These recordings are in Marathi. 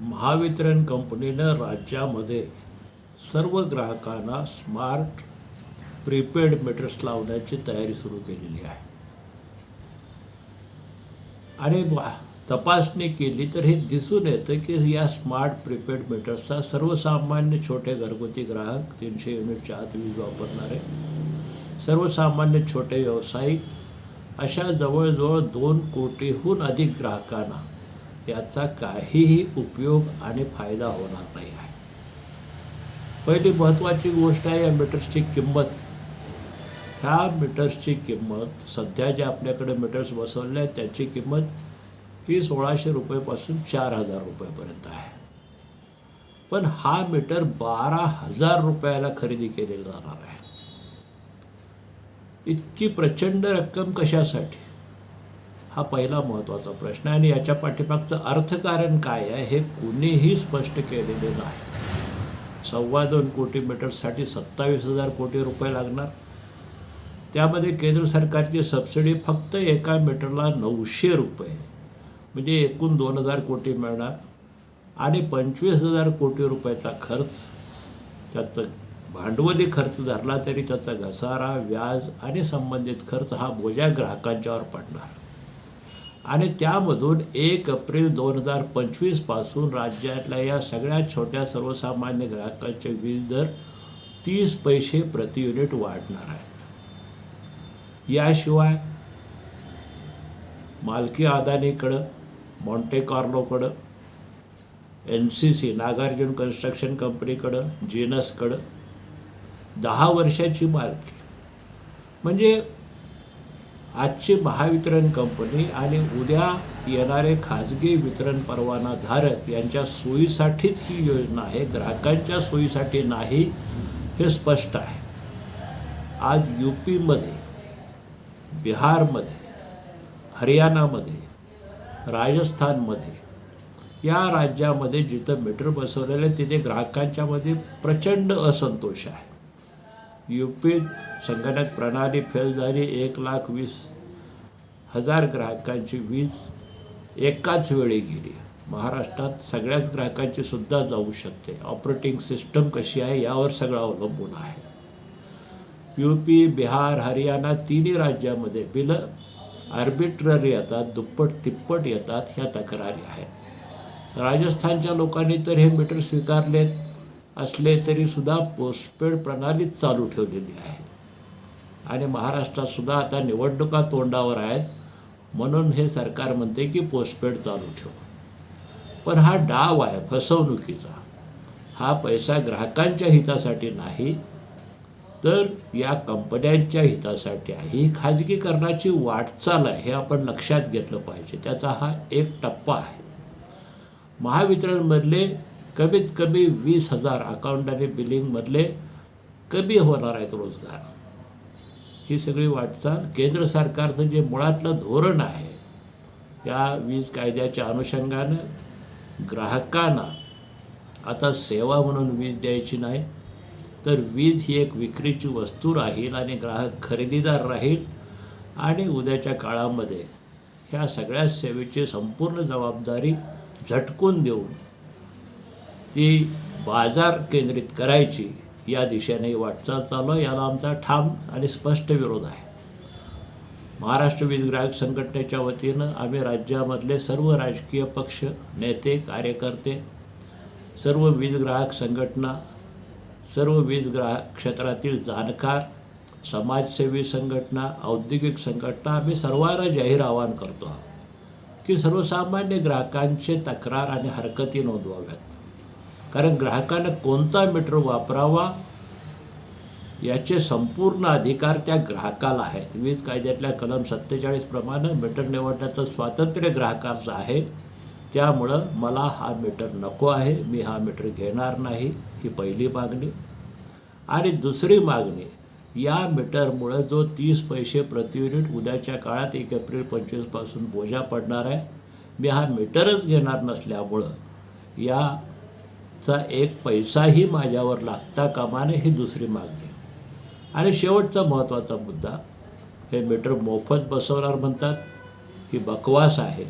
महावितरण कंपनीनं राज्यामध्ये सर्व ग्राहकांना स्मार्ट प्रीपेड मीटर्स लावण्याची तयारी सुरू केलेली आहे. आणि वा- तपासणी केली तर हे दिसून येतं की या स्मार्ट प्रीपेड मीटर्सचा सर्वसामान्य छोटे घरगुती ग्राहक तीनशे युनिटच्या आत वीज वापरणारे सर्वसामान्य छोटे व्यावसायिक अशा जवळजवळ दोन कोटीहून अधिक ग्राहकांना याचा काहीही उपयोग आणि फायदा होणार नाही आहे. पहिली महत्त्वाची गोष्ट आहे या मीटर्सची किंमत. ह्या मीटर्सची किंमत सध्या जे आपल्याकडे मीटर्स बसवले आहेत त्याची किंमत ही सोळाशे रुपयेपासून चार हजार रुपयेपर्यंत आहे. पण हा मीटर बारा हजार रुपयाला खरेदी केलेला जाणार आहे. इतकी प्रचंड रक्कम कशासाठी? हा पहिला महत्त्वाचा प्रश्न आहे आणि याच्या पाठीमागचं अर्थकारण काय आहे हे कुणीही स्पष्ट केलेले नाही. सव्वा दोन कोटी मीटर्ससाठी सत्तावीस हजार कोटी रुपये लागणार. त्यामध्ये केंद्र सरकारची सबसिडी फक्त एका मीटरला नऊशे रुपये म्हणजे एकूण दोन हजार कोटी मिळणार. आणि पंचवीस हजार कोटी रुपयाचा खर्च त्याचं भांडवली खर्च धरला तरी त्याचा घसारा व्याज आणि संबंधित खर्च हा बोजा ग्राहकांच्यावर पडणार. आणि त्यामधून एक एप्रिल दोन हजार पंचवीसपासून राज्यातल्या या सगळ्या छोट्या सर्वसामान्य ग्राहकांचे वीज दर तीस पैसे प्रति युनिट वाढणार आहेत. याशिवाय मालकी अदानीकडं Monte कार्लोकडं N C C Nagarjuna construction कंपनीकडं जीनसकडं दहा वर्षाची मालकी. म्हणजे आजची महावितरण कंपनी आणि उद्या येणारे खाजगी वितरण परवानाधारक यांच्या सोयीसाठीच ही योजना आहे. ग्राहकांच्या सोयीसाठी नाही हे स्पष्ट आहे. आज यू पीमध्ये बिहारमध्ये हरियाणामध्ये राजस्थानमध्ये या राज्यामध्ये जिथं मीटर बसवलेलं तिथे ग्राहकांच्यामध्ये प्रचंड असंतोष आहे. यूपी संगणक प्रणाली फेलदारी एक लाख वीस हजार ग्राहकांची वीज एकाच वेळी गेली. महाराष्ट्रात सगळ्याच ग्राहकांची सुद्धा जाऊ शकते. ऑपरेटिंग सिस्टम कशी आहे यावर सगळं अवलंबून आहे. यूपी बिहार हरियाणा तिन्ही राज्यामध्ये बिलं आर्बिट्ररी येतात दुप्पट तिप्पट येतात ह्या तक्रारी आहेत. राजस्थानच्या लोकांनी तर हे मीटर स्वीकारलेत. असले तरीसुद्धा पोस्टपेड प्रणालीच चालू ठेवलेली आहे. आणि महाराष्ट्रातसुद्धा आता निवडणुका तोंडावर आहेत. म्हणून हे सरकार म्हणते की पोस्टपेड चालू ठेव. पण हा डाव आहे फसवणुकीचा. हा पैसा ग्राहकांच्या हितासाठी नाही तर या कंपन्यांच्या हितासाठी आहे. ही खाजगीकरणाची वाटचाल आहे हे आपण लक्षात घेतलं पाहिजे. त्याचा हा एक टप्पा आहे. महावितरणमधले कमीत कमी वीस हजार अकाउंट आणि बिलिंगमधले कमी होणार आहेत रोजगार. ही सगळी वाटचाल केंद्र सरकारचं जे मुळातलं धोरण आहे या वीज कायद्याच्या अनुषंगानं ग्राहकांना आता सेवा म्हणून वीज द्यायची नाही तर वीज ही एक विक्रीची वस्तू राहील आणि ग्राहक खरेदीदार राहील आणि उद्याच्या काळामध्ये ह्या सगळ्या सेवेची संपूर्ण जबाबदारी झटकून देऊन ती बाजार केंद्रित करायची या दिशेने वाटचाल चालू आहे. याला आमचा ठाम आणि स्पष्ट विरोध आहे. महाराष्ट्र वीज ग्राहक संघटनेच्या वतीनं आम्ही राज्यामधले सर्व राजकीय पक्ष नेते कार्यकर्ते सर्व वीज ग्राहक संघटना सर्व वीज ग्राहक क्षेत्रातील जाणकार समाजसेवी संघटना औद्योगिक संघटना आम्ही सर्वांना जाहीर आवाहन करतो आहोत की सर्वसामान्य ग्राहकांचे तक्रार आणि हरकती नोंदवाव्यात. कारण ग्राहकानं कोणता मीटर वापरावा याचे संपूर्ण अधिकार त्या ग्राहकाला आहेत. वीज कायद्यातल्या कलम सत्तेचाळीसप्रमाणे मीटर निवडण्याचं स्वातंत्र्य ग्राहकाचं आहे. त्यामुळं मला हा मीटर नको आहे. मी हा मीटर घेणार नाही. ही पहिली मागणी. आणि दुसरी मागणी या मीटरमुळं जो तीस पैसे प्रति युनिट उद्याच्या काळात एक एप्रिल पंचवीसपासून बोजा पडणार आहे. मी हा मीटरच घेणार नसल्यामुळं या चा एक पैसाही माझ्यावर लागता कामा नये ही दुसरी मागणी. आणि शेवटचा महत्त्वाचा मुद्दा हे मीटर मोफत बसवणार म्हणतात ही बकवास आहे.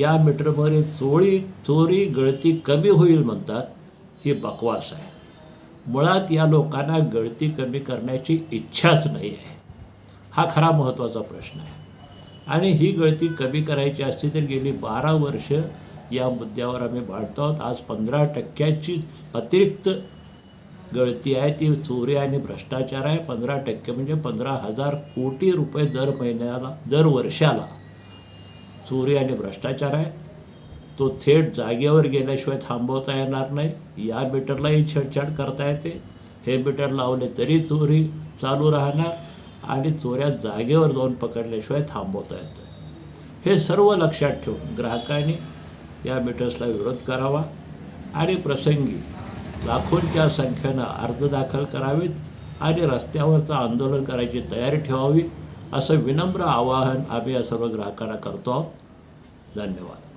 या मीटरमध्ये चोरी चोरी गळती कमी होईल म्हणतात ही बकवास आहे. मुळात या लोकांना गळती कमी करण्याची इच्छाच नाही आहे. हा खरा महत्त्वाचा प्रश्न आहे. आणि ही गळती कमी करायची असती तर गेली बारा वर्ष या मुद्द्यावर आम्ही भाडतो आहोत. आज पंधरा टक्क्याचीच अतिरिक्त गळती आहे. ती चोरी आणि भ्रष्टाचार आहे. पंधरा टक्के म्हणजे पंधरा हजार कोटी रुपये दर महिन्याला दर वर्षाला चोरी आणि भ्रष्टाचार आहे. तो थेट जागेवर गेल्याशिवाय थांबवता येणार नाही. या मीटरलाही छेडछाड करता येते. हे मीटर लावले तरी चोरी चालू राहणार आणि चोऱ्या जागेवर जाऊन पकडल्याशिवाय थांबवता येतं. हे सर्व लक्षात ठेवून ग्राहकांनी या मीटर्सला विरोध करावा आणि प्रसंगी लाखोंच्या संख्येनं अर्ज दाखल करावेत आणि रस्त्यावरचं आंदोलन करायची तयारी ठेवावी असं विनम्र आवाहन आम्ही या सर्व ग्राहकांना करतो आहोत. धन्यवाद.